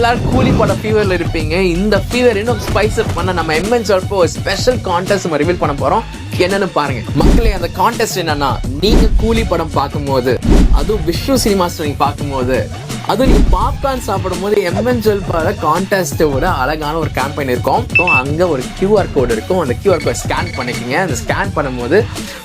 எல்லாரும் கூலி போட ஃபீவரில் இருப்பீங்க. இந்த ஃபீவர் இன்னும் ஸ்பைஸ் அப் பண்ண நம்ம எம்என் சொல்லிட்டு ஒரு ஸ்பெஷல் கான்டெஸ்ட் நம்ம ரிவீல் பண்ண போகிறோம் என்னன்னு பாருங்க. மக்களே அந்த கான்டெஸ்ட் என்னன்னா நீங்க கூலி படம் பார்க்கும்போது அதுவும் விஷ்ணு சினிமாஸ் நீங்கள் பார்க்கும்போது அதுவும் நீங்க பாப்கார்ன் சாப்பிடும்போது எம்என் ஜுவல் பார கான்டெஸ்ட்டோட அழகான ஒரு கேம்பெயின் இருக்கும். ஸோ அங்க ஒரு கியூஆர் கோடு இருக்கும். அந்த கியூஆர் கோட் ஸ்கேன் பண்ணிக்கிங்க. அந்த ஸ்கேன் பண்ணும்போது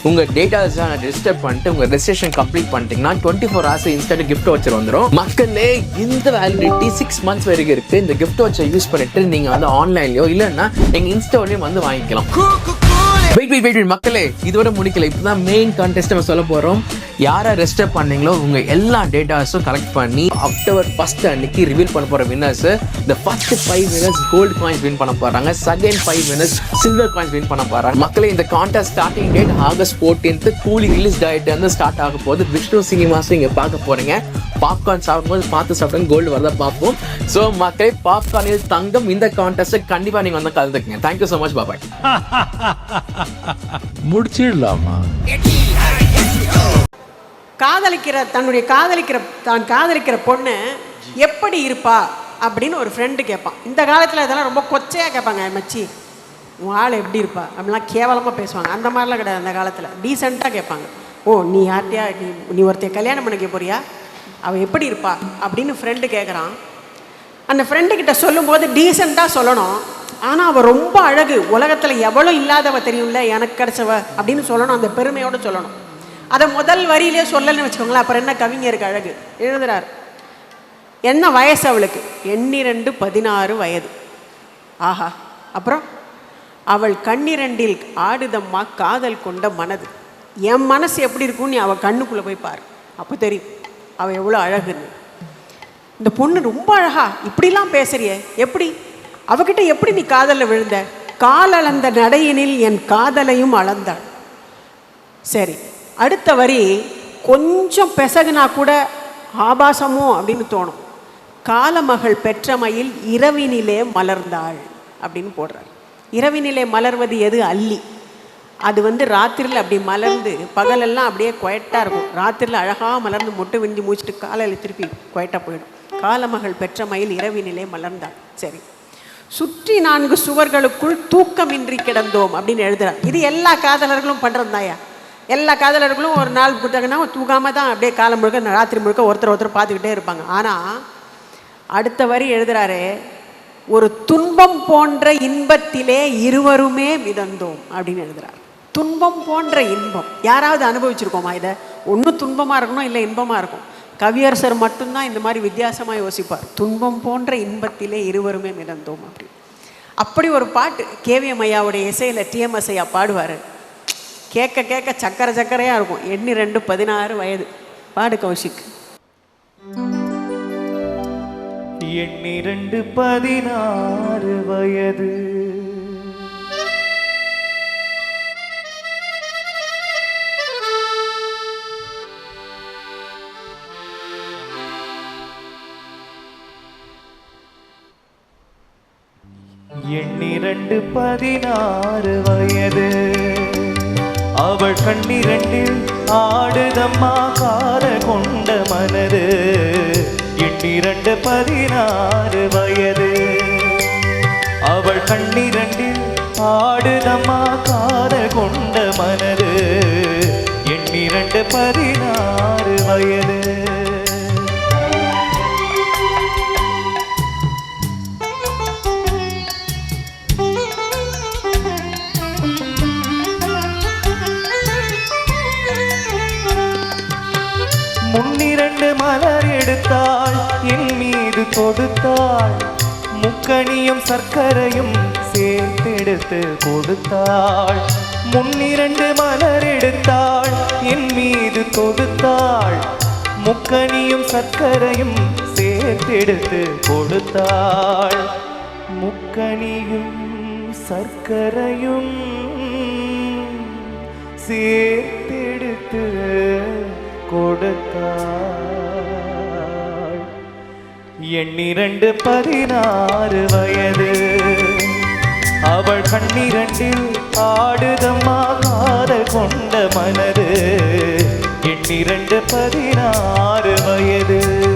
உங்க டேட்டாஸ் ரெஜிஸ்டர் பண்ணிட்டு உங்க ரெஜிஸ்ட்ரேஷன் கம்ப்ளீட் பண்ணிட்டீங்கன்னா twenty four hours instant gift வச்சு வந்துடும் மக்களே இந்த வேலிடிட்டி சிக்ஸ் மந்த்ஸ் வரைக்கும் இருக்கு. இந்த கிஃப்ட் வச்சை யூஸ் பண்ணிட்டு நீங்க வந்து ஆன்லைன்லயோ இல்லைன்னா எங்க இன்ஸ்டாலையும் வந்து வாங்கிக்கலாம். வெயிட் வெயிட் வெயிட் மக்களே இதோட முடிக்கல. இப்பதான் மெயின் கான்டெஸ்ட் நம்ம சொல்ல போறோம். யாரை ரெஜிஸ்டர் பண்ணீங்களோ உங்க எல்லா டேட்டாஸும் கலெக்ட் பண்ணி அக்டோபர் ஃபர்ஸ்ட் அன்னைக்கு ரிவீல் பண்ண போற வின்னர்ஸ் இந்த first five winners gold coins win பண்ண போறாங்க. Second five winners silver coins win பண்ண போறாங்க. மக்களே இந்த contest starting date August fourteenth Coolie release date வந்து ஸ்டார்ட் ஆக போகுது. விஷ்ணு சினிமாஸ் இங்க பார்க்க போறீங்க. பாப்கார்ன் சாப்பிடும்போது பார்த்து சாப்பிட்டு கோல்டு வரதா பார்ப்போம். ஸோ மக்களே பாப்கார்னில் தங்கம் இந்த கான்டெஸ்ட் கண்டிப்பா நீங்க வந்து கலந்துக்குங்க. Thank you so much bye bye முடிச்சிடலாமா? காதலிக்கிற தன்னுடைய காதலிக்கிற தான் காதலிக்கிற பொண்ணு எப்படி இருப்பா அப்படின்னு ஒரு ஃப்ரெண்டு கேட்பான். இந்த காலத்தில் இதெல்லாம் ரொம்ப கொச்சையாக கேட்பாங்க மச்சி உன் ஆள் எப்படி இருப்பா? அப்படிலாம் கேவலமாக பேசுவாங்க. அந்த மாதிரிலாம் கிடையாது அந்த காலத்தில். டீசெண்டாக கேட்பாங்க. ஓ நீ யார்ட்டையா நீ நீ ஒருத்தைய கல்யாணம் பண்ணிக்க போறியா? அவள் எப்படி இருப்பா? அப்படின்னு ஃப்ரெண்டு கேட்குறான். அந்த ஃப்ரெண்டு கிட்ட சொல்லும்போது டீசெண்டாக சொல்லணும். ஆனால் அவள் ரொம்ப அழகு. உலகத்தில் எவ்வளோ இல்லாதவ தெரியும்ல எனக்கு கிடைச்சவ அப்படின்னு சொல்லணும். அந்த பெருமையோடு சொல்லணும். அதை முதல் வரியிலே சொல்லலைன்னு வச்சுக்கோங்களேன். அப்புறம் என்ன கவிஞருக்கு அழகு? எழுதுறார். என்ன வயசு அவளுக்கு? எண்ணிரண்டு பதினாறு வயது. ஆஹா. அப்புறம்? அவள் கண்ணிரண்டில் ஆடுதம்மா காதல் கொண்ட மனது. என் மனசு எப்படி இருக்கும்னு நீ அவள் கண்ணுக்குள்ளே போய் பாரு. அப்போ தெரியும். அவள் எவ்வளோ அழகுன்னு. இந்த பொண்ணு ரொம்ப அழகா. இப்படிலாம் பேசுறியே. எப்படி? அவகிட்ட எப்படி நீ காதலில் விழுந்த? கால் அளந்த நடையினில் என் காதலையும் அளந்தாள். சரி. அடுத்த வரி கொஞ்சம் பெசகுனா கூட ஆபாசமோ அப்படின்னு தோணும். காலமகள் பெற்றமையில் இரவினிலே மலர்ந்தாள் அப்படின்னு போடுறார். இரவினிலே மலர்வது எது? அல்லி. அது வந்து ராத்திரியில் அப்படி மலர்ந்து பகலெல்லாம் அப்படியே கொயட்டாக இருக்கும். ராத்திரியில் அழகாக மலர்ந்து மொட்டு விஞ்சி மூச்சிட்டு காலையில் திருப்பி குயட்டாக போயிடும். காலமகள் பெற்ற மயில் இரவினிலே மலர்ந்தாள் சரி. சுற்றி நான்கு சுவர்களுக்குள் தூக்கமின்றி கிடந்தோம் அப்படின்னு எழுதுறார். இது எல்லா காதலர்களும் பண்ணுறது தாயா எல்லா காதலர்களும் ஒரு நாள் கொடுத்தாங்கன்னா தூக்காமல் தான் அப்படியே காலம் முழுக்க ராத்திரி முழுக்க ஒருத்தர் ஒருத்தர் பார்த்துக்கிட்டே இருப்பாங்க. ஆனால் அடுத்த வரி எழுதுறாரு ஒரு துன்பம் போன்ற இன்பத்திலே இருவருமே மிதந்தோம் அப்படின்னு எழுதுறார். துன்பம் போன்ற இன்பம். யாராவது அனுபவிச்சிருக்கோமா இதை? ஒன்றும் துன்பமாக இருக்கணும் இல்லை இன்பமாக இருக்கும்? கவியரசர் மட்டும்தான் இந்த மாதிரி வித்தியாசமாக யோசிப்பார். துன்பம் போன்ற இன்பத்திலே இருவருமே மிதந்தோம் அப்படி அப்படி ஒரு பாட்டு கேவிஎம் ஐயாவுடைய இசையில் டிஎம்எஸ் ஐயா பாடுவார். கேட்க கேட்க சக்கரை சக்கரையாக இருக்கும். எண்ணி ரெண்டு பதினாறு வயது. பாடு கௌஷிக் எண்ணிரண்டு பதினாறு வயது. எண்ணிரண்டு பதினாறு வயது அவள் கண்ணிரண்டில் ஆடுதம்மா கார கொண்ட மனது. எண்ணிரண்டு பதினாறு வயது. அவள் கண்ணிரண்டில் ஆடுதம்மா கார கொண்ட மனது. எண்ணிரண்டு பதினாறு வயது. எடுத்தாள் என் மீது கொடுத்தாள். முக்கணியும் சர்க்கரையும் சேர்த்தெடுத்து கொடுத்தாள். முன்னிரண்டு மலர் எடுத்தாள் என் மீது கொடுத்தாள். முக்கணியும் சர்க்கரையும் சேர்த்தெடுத்து கொடுத்தாள். முக்கணியும் சர்க்கரையும் சேர்த்தெடுத்து கொடுத்தாள். எண்ணிரண்டு பதினாறு வயது. அவள் கண்ணிரண்டில் ஆடுதம்மா காதல் கொண்ட மனது. எண்ணிரண்டு பதினாறு வயது.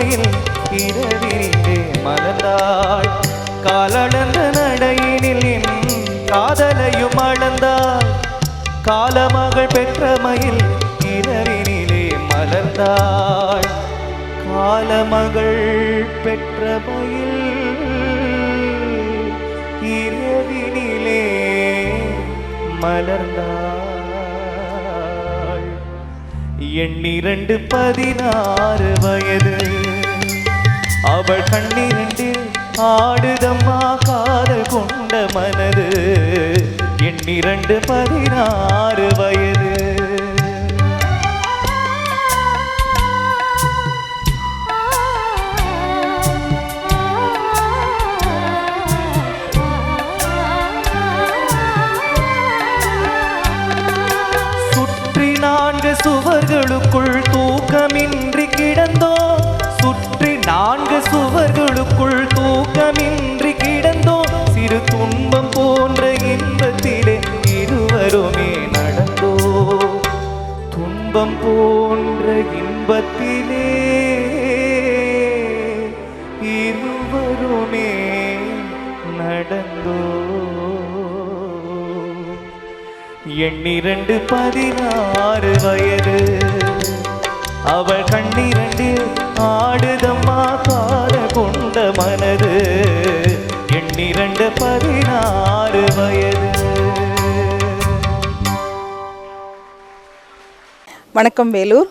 பெற்றமையில் இரவினிலே மலர்ந்தாள். காலளந்த நடையினில் என் காதலையும் அளந்தாள். காலமகள் பெற்ற மயில் இரவினிலே மலர்ந்தாள். காலமகள் பெற்ற மயில் இரவினிலே மலர்ந்தாள். எண்ணிரண்டு பதினாறு வயது அவள் கண்ணிரண்டில் ஆடுதம்மா காதல் கொண்ட மனது. எண்ணிரண்டு பதினாறு வயது. இன்பத்திலே இருவருமே நடந்தோ எண்ணிரண்டு பதினாறு வயது அவள் கண்ணிரண்டு ஆடுதம்மா கால கொண்ட மனது எண்ணிரண்டு பதினாறு வயது வணக்கம் Vellore